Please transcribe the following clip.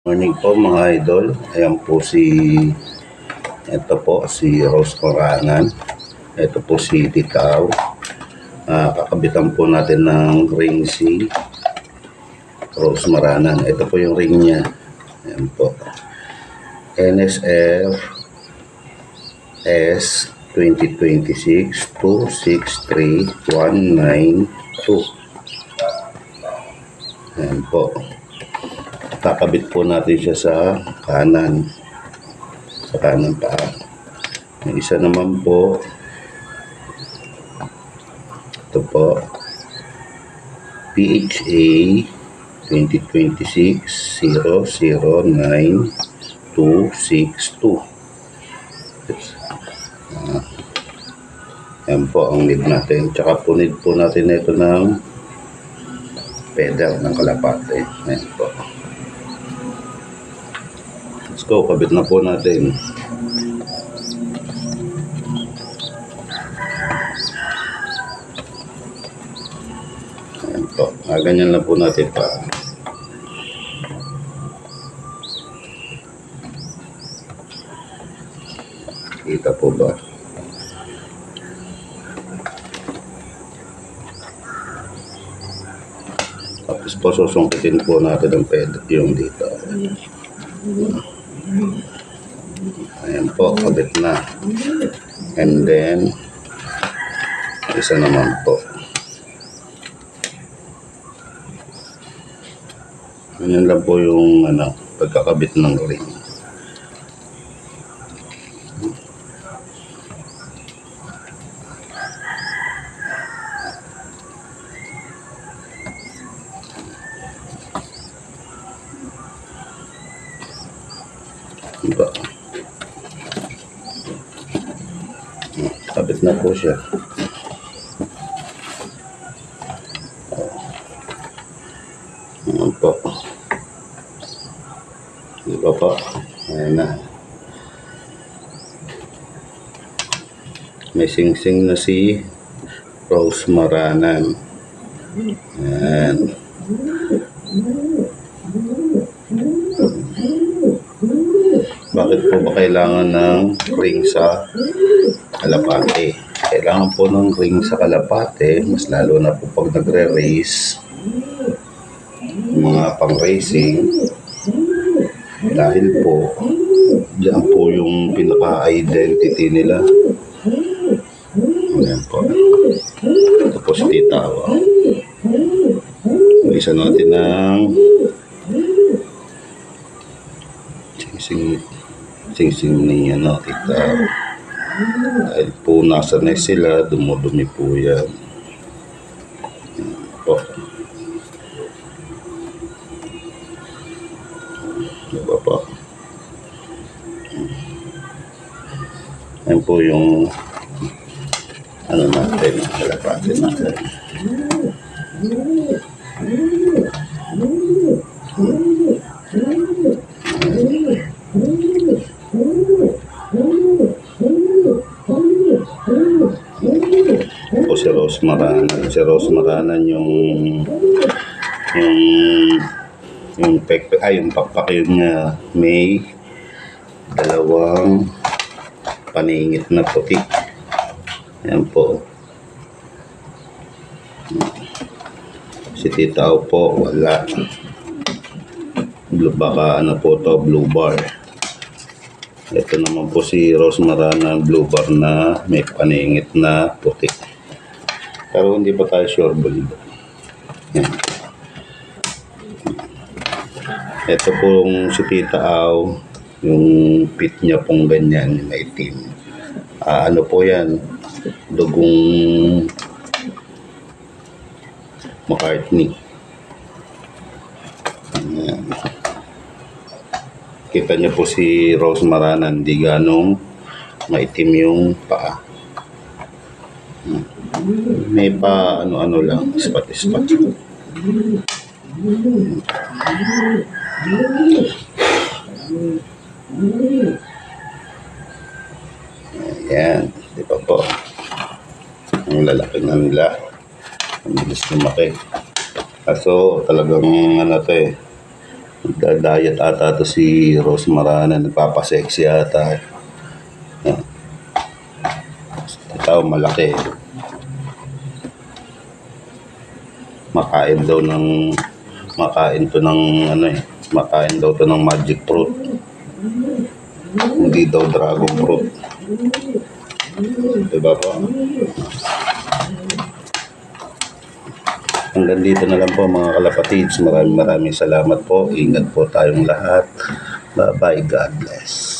Morning po mga idol. Ayan po si ito po si Rose Morangan. Ito po si Titaw. Ah, kakabitan po natin ng ring si Rose Morangan. Ito po yung ring niya. Ayan po. NSF S 2026 263192. Ayan po kakabit po natin siya sa kanan sa kanan pa yung isa naman po. Ito po. PHA 2026 009262 Ah, yan po ang need natin. Tsaka po po natin ito ng pedal ng kalapate. Ayan po Go, kabit na po natin. Ayan po. Ah, ganyan lang po natin pa. Kita po ba? Tapos po susungkitin po natin ang pedal yung dito. Ayan po, kabit na. And then, isa naman po. Ganyan lang po yung ano, pagkakabit ng ring. Diba? Kabit na po siya. Ayan po. Di ba po? Ayan na. May sing-sing na si Rose Maranan. Ayan. Bakit po ba kailangan ng ring sa kalapate? Kailangan po ng ring sa kalapate, mas lalo na po pag nagre-race, mga pang-racing, dahil po, diyan po yung pinaka-identity nila. Ayan po. Ito po si Tita Awa. Isa natin ng sing sing sing niya no tita dahil po nasa na sila dumudumi po yan. Yan po. Diba po? Yan po yung ano natin kalapatin natin po si Rose Maranan. Si Rose Maranan yung yung yung pek ay yung pakpak yun nga may dalawang paningit na puti. Yan po. Si Tita po wala. Blue, baka ano po to blue bar. Ito naman po si Rose Marana blue bar na may paningit na puti. Pero hindi pa tayo sure balido. Yan. Ito pong si Tita Au, yung pit niya pong ganyan, may team. Ah, ano po yan? Dugong McCartney. Ayan. Kita niyo po si Rose Marana, hindi ganong maitim yung paa. May pa ano-ano lang, spot-spot. Ayan, di ba po? Ang lalaki na nila. Ang bilis lumaki. Kaso talagang ano to eh, Nagda-diet ata to si Rose Marana. Nagpapasexy ata. Yan. Ito, malaki. Makain daw ng makain to ng ano eh, makain daw to ng magic fruit. Hindi daw dragon fruit. Diba po? Hanggang dito na lang po mga kalapatids. Maraming maraming salamat po. Ingat po tayong lahat. Bye-bye. God bless.